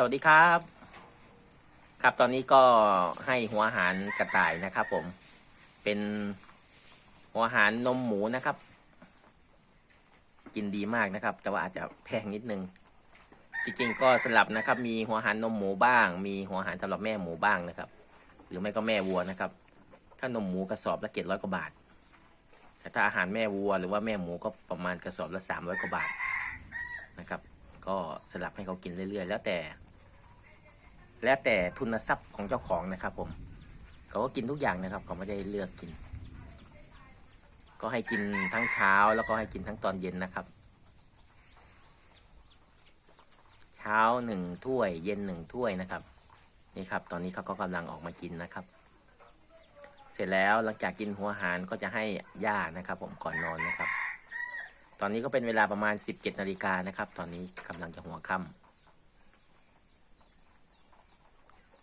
สวัสดีครับ ครับตอนนี้ก็ให้หัวอาหารกระต่ายนะครับ ผม เป็นหัวอาหารนมหมูนะครับ กินดีมากนะครับ แต่ว่าอาจจะแพงนิดนึง จริงๆก็สลับนะครับ มีหัวอาหารนมหมูบ้าง มีหัวอาหารสำหรับแม่หมูบ้างนะครับ หรือไม่ก็แม่วัวนะครับ ถ้านมหมูกระสอบละเจ็ดร้อยกว่าบาท แต่ถ้าอาหารแม่วัว หรือว่าแม่หมูก็ประมาณกระสอบละสามร้อยกว่าบาทนะครับก็สลับให้เขากินเรื่อยๆ แล้วแต่ แล้วแต่ทุนทรัพย์ของเจ้าของนะครับ ผมเขาก็กินทุกอย่างนะครับเขาไม่ได้เลือกกิน ก็ให้กินทั้งเช้าแล้วก็ให้กินทั้งตอนเย็นนะครับ เช้าหนึ่งถ้วย เย็นหนึ่งถ้วยนะครับ นี่ครับ ตอนนี้เขาก็กำลังออกมากินนะครับ เสร็จแล้วหลังจากกินหัวอาหารก็จะให้หญ้านะครับ ผมก่อนนอนนะครับ ตอนนี้ก็เป็นเวลาประมาณ 17นาฬิกานะครับ ตอนนี้กำลังจะหัวค่ำ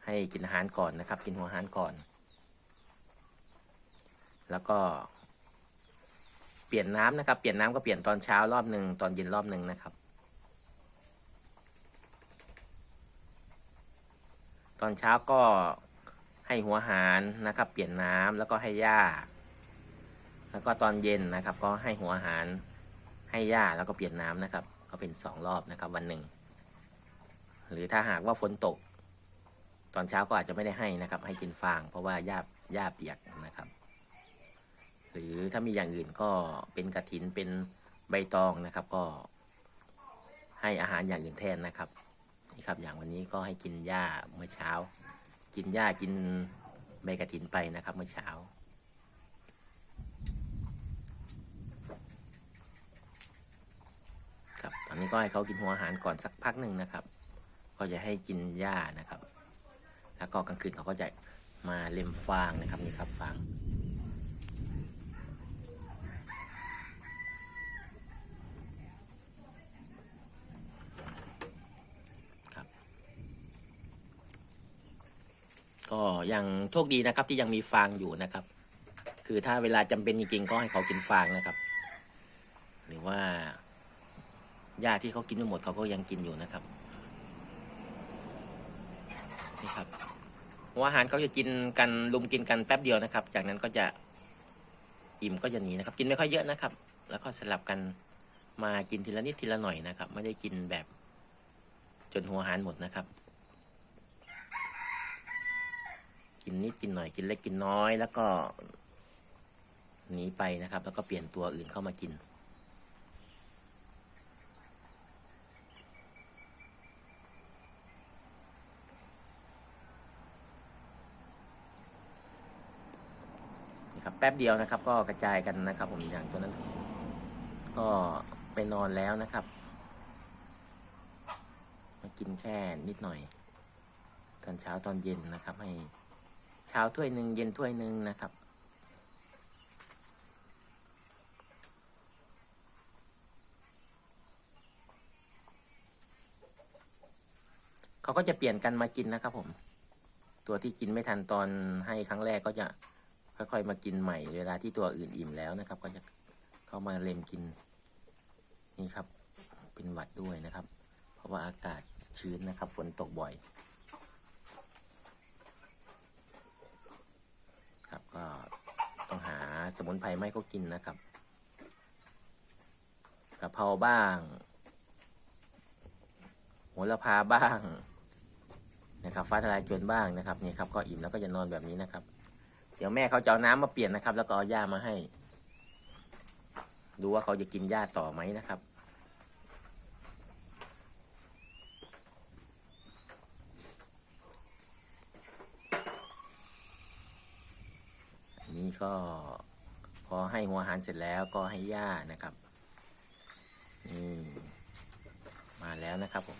ให้กินอาหารก่อนนะครับ กินหัวอาหารก่อน แล้วก็ เปลี่ยนน้ำนะครับ เปลี่ยนน้ำก็เปลี่ยนตอนเช้ารอบหนึ่งตอนเย็นรอบหนึ่งนะครับ ตอนเช้าก็ให้หัวอาหารนะครับ เปลี่ยนน้ำแล้วก็ให้หญ้า แล้วก็ตอนเย็นนะครับ ก็ให้หัวอาหาร ให้หญ้าแล้วก็เปลี่ยนน้ำนะครับ ก็เป็นสองรอบนะครับ วันหนึ่งหรือถ้าหากว่าฝนตก ตอนเช้าก็อาจจะไม่ได้ให้นะครับ ให้กินฟาง เพราะว่าหญ้าหญ้าเปียกนะครับ หรือถ้ามีอย่างอื่นก็เป็นกระถินเป็นใบตองนะครับ ก็ ให้อาหารอย่างอื่นแทนนะครับนี่ครับ อย่างวันนี้ก็ให้กินหญ้าเมื่อเช้า กินหญ้ากินใบกระถินไปนะครับ เมื่อเช้าครับตอนนี้ก็ให้เขากินหัวอาหารก่อนสักพักหนึ่งนะครับ ก็จะให้กินหญ้านะครับ แล้วก็กลางคืนเขาก็จะมาเล็มฟางนะครับนี่ครับฟางครับก็ยังโชคดีนะครับที่ยังมีฟางอยู่นะครับ คือถ้าเวลาจำเป็นจริงๆก็ให้เขากินฟางนะครับ หรือว่าหญ้าที่เขากินไม่หมดเขาก็ยังกินอยู่นะครับ นี่ครับหัวอาหารเขาจะกินกันลุมกินกันแป๊บเดียวนะครับ จากนั้นก็จะอิ่มก็จะหนีนะครับ กินไม่ค่อยเยอะนะครับ แล้วก็สลับกันมากินทีละนิดทีละหน่อยนะครับ ไม่ได้กินแบบจนหัวอาหารหมดนะครับ กินนิดกินหน่อยกินเล็กกินน้อย แล้วก็หนีไปนะครับ แล้วก็เปลี่ยนตัวอื่นเข้ามากิน นะครับ แป๊บเดียวนะครับ ก็กระจายกันนะครับ ผมอย่างตัวนั้น ก็ไปนอนแล้วนะครับมากินแค่นิดหน่อย ตอนเช้าตอนเย็นนะครับ ให้เช้าถ้วยหนึ่งเย็นถ้วยหนึ่งนะครับเขาก็จะเปลี่ยนกันมากินนะครับผม ตัวที่กินไม่ทันตอนให้ครั้งแรกก็จะ ค่อยๆมากินใหม่เวลาที่ตัวอื่นอิ่มแล้วนะครับ ก็จะเข้ามาเล็มกินนี่ครับ เป็นหวัดด้วยนะครับ เพราะว่าอากาศชื้นนะครับ ฝนตกบ่อย ครับก็ต้องหาสมุนไพรไม่ก็กินนะครับกะเพราบ้างโหระพาบ้างนะครับฟ้าทลายโจรบ้างนะครับนี่ครับก็อิ่มแล้วก็จะนอนแบบนี้นะครับ เดี๋ยวแม่เขาจะเอาน้ำมาเปลี่ยนนะครับ แล้วก็เอาหญ้ามาให้ ดูว่าเขาจะกินหญ้าต่อไหมนะครับ อันนี้ก็พอให้หัวหารเสร็จแล้วก็ให้หญ้านะครับนี่มาแล้วนะครับผม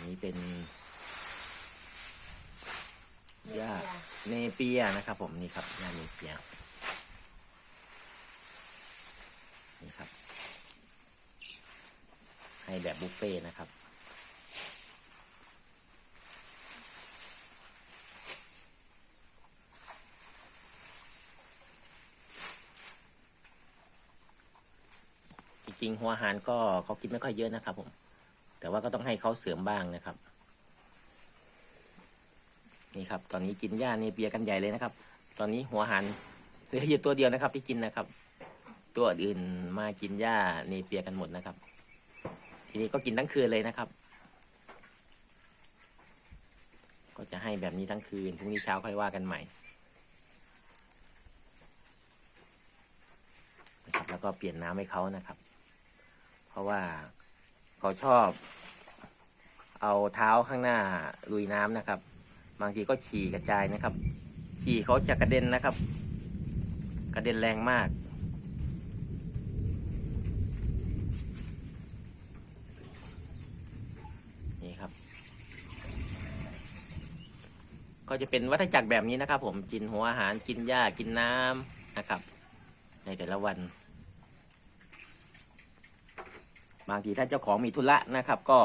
นนี้เป็น หญ้าเนเปียนะครับ ผมนี่ครับหญ้าเนเปียนี่ครับ ให้แบบบุฟเฟ่นะครับจริงหัวหารก็เขากินไม่ค่อยเยอะนะครับผม แต่ว่าก็ต้องให้เขาเสริมบ้างนะครับ นี่ครับ ตอนนี้กินหญ้าเนเปียกันใหญ่เลยนะครับ ตอนนี้หัวหันเหลืออยู่ตัวเดียวนะครับ ที่กินนะครับ ตัวอื่นมากินหญ้าเนเปียกันหมดนะครับ ทีนี้ก็กินทั้งคืนเลยนะครับ ก็จะให้แบบนี้ทั้งคืนพรุ่งนี้เช้าค่อยว่ากันใหม่นะครับแล้วก็เปลี่ยนน้ำให้เขานะครับ เพราะว่าเขาชอบ เอาเท้าข้างหน้าลุยน้ำนะครับ บางทีก็ฉี่กระจายนะครับ ฉี่เขาจะกระเด็นนะครับ กระเด็นแรงมาก นี่ครับ ก็จะเป็นวัฏจักรแบบนี้นะครับ ผมกินหัวอาหารกินหญ้ากินน้ำนะครับ ในแต่ละวัน บางทีถ้าเจ้าของมีธุระนะครับ ก็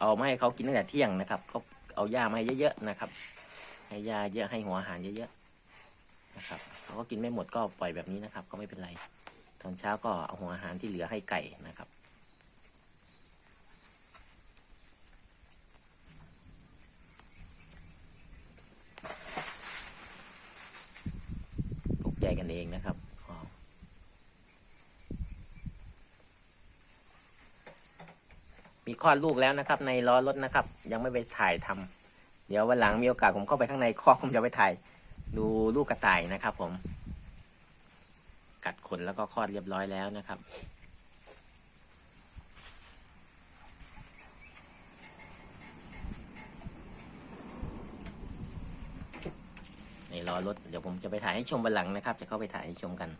เอามาให้เขากินตั้งแต่เที่ยงนะครับเขา เอาหญ้ามาเยอะๆนะครับ ให้หญ้าเยอะให้หัวอาหารเยอะๆนะครับเขาก็กินไม่หมดก็ปล่อยแบบนี้นะครับ ก็ไม่เป็นไร ตอนเช้าก็เอาหัวอาหารที่เหลือให้ไก่นะครับตกใจกันเองนะครับอ๋อ มีคลอดลูกแล้วนะครับ ในล้อรถนะครับ ยังไม่ไปถ่ายทำเดี๋ยววันหลังมีโอกาสผมเข้าไปข้างในคอกผมจะไปถ่าย ดูลูกกระต่ายนะครับ ผม กัดขนแล้วก็คลอดเรียบร้อยแล้วนะครับในรอรถเดี๋ยวผมจะไปถ่ายให้ชมวันหลังนะครับ จะเข้าไปถ่ายให้ชมกัน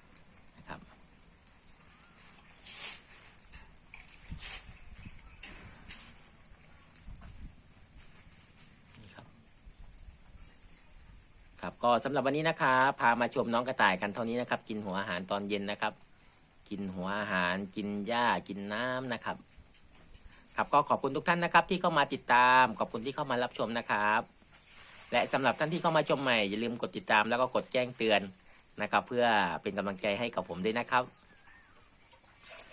นะครับ นี่ครับ ครับ ก็สำหรับวันนี้นะครับพามาชมน้องกระต่ายกันเท่านี้นะครับ กินหัวอาหารตอนเย็นนะครับ กินหัวอาหารกินหญ้ากินน้ำนะครับ ครับก็ขอบคุณทุกท่านนะครับ ที่เข้ามาติดตาม ขอบคุณที่เข้ามารับชมนะครับ และสำหรับท่านที่เข้ามาชมใหม่อย่าลืมกดติดตามแล้วก็กดแจ้งเตือนนะครับ เพื่อเป็นกำลังใจให้กับผมด้วยนะครับ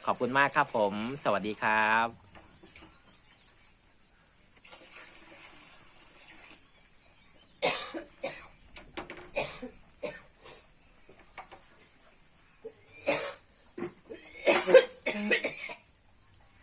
ขอบคุณมากครับผม สวัสดีครับ